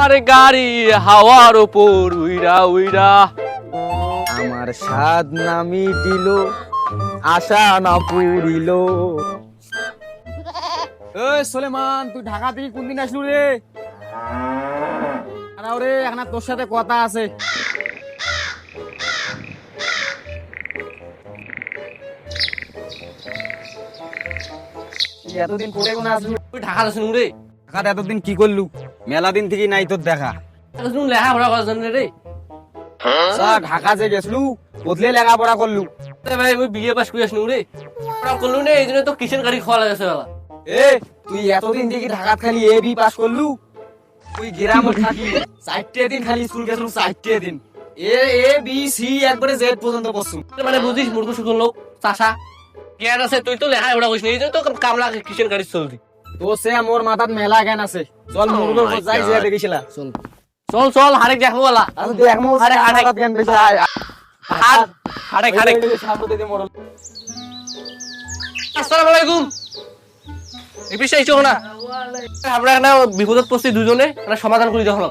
আমার গাড়ি হাওয়ার ওপর উইরা উইরা। আমার স্বাদ নামি দিল আশা না পুরিল। এই সোলেমান তুই ঢাকা থেকে কোন দিন আসলু রে? আরে ওরে এখন তোর সাথে কথা আছে। এতদিন পরে কোন আসলু? তুই ঢাকা আছিস রে। ঢাকাতে এতদিন কি করলু? মেলা দিন থেকে নাই তোর দেখা। শুন লেখা পড়া করার জন্য রে। ঢাকা যে গেছলু বদলে লেখাপড়া করলু। ভাই আমি বিয়ে পাস করে আসনু রে। পড়া করলু নে এই জন্য তো কিচেন গাড়ি খাওয়া লাগেছে বেলা এ তুই এতদিন থেকে ঢাকাত খালি এ বি পাস করলু? তুই গ্রামত থাকি চারটে দিন খালি স্কুল গেছলু চারটে দিন। এ এ বি সি একবারে জেড পর্যন্ত পড়ছু। মানে বুঝিস মূর্খ শুকুন লোক চাষা। জ্ঞান আছে তুই তো লেখা পড়া করিস না এই জন্য তো কামলা কিচেন গাড়ি চলতি। তো সে মোর মাথাত মেলা জ্ঞান আছে। চল যাই যে দেখিছিলা। চল। চল চল হারেক দেখব বলা আমি দেখ মো আরে, আরে। মাথাত বেশি হার হারেক হারেক সামনে দে মোর আসসালামু আলাইকুম। এই বিষয়ে চো না আমরা না বিপদত পড়ছি দুজনে একটা সমাধান করে দেওয়া হলো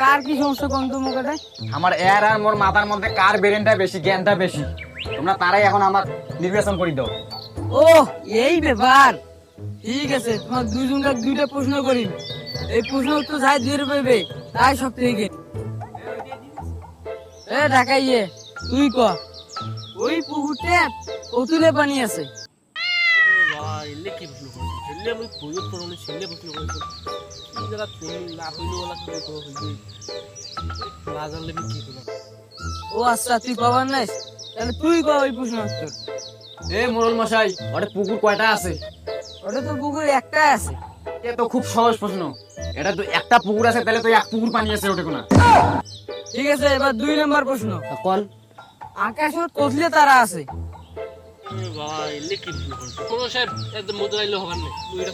কার কি সমস্যা কোন তো মুখে আমার এর আর মোর মাথার মধ্যে কার ব্রেনটা বেশি জ্ঞানটা বেশি? তোমরা তারাই এখন আমার নির্বাচন করে দাও। ও এই ব্যাপার। ঠিক আছে তোমার দুজনকে দুইটা প্রশ্ন করি। এই প্রশ্ন উত্তর যাই দিয়ে পাইবে তাই সব থেকে। এ ঢাকাইয়ে তুই ক? ওই পুকুরতে অতুলে পানি আছে? এলে কি প্রশ্ন এলে আমি বইয়ত পড়ানো ছেলে প্রশ্ন করেছি এই জায়গা তুমি না হইলে ওলা কি করো হইবে না জানলে আমি কি করব ও আচ্ছা তুই কবার নাইস তাহলে তুই ক ওই প্রশ্ন উত্তর এ মোরল মশাই ওটা পুকুর কয়টা আছে? ওটা তো পুকুর একটা আছে। এ তো খুব সহজ প্রশ্ন এটা তো একটা পুকুর আছে তাহলে তো এক পুকুর পানি আছে ওটা কোনা। ঠিক আছে এবার দুই নম্বর প্রশ্ন কোন? আকাশত কতলে তারা আছে? তুই এটা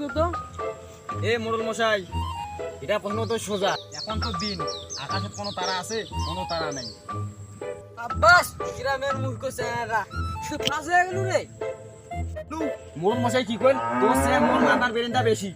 কত? এ মশাই, এটা প্রশ্ন তো সোজা, এখন তো দিন। আকাশে কোনো তারা আছে, কোনো তারা নাই। আব্বাস, গ্রামের মূর্খ চেহারা ফাঁস গেল রে। মশাই কি কইল? তোর সে মোর মাথার ব্রেনটা বেশি।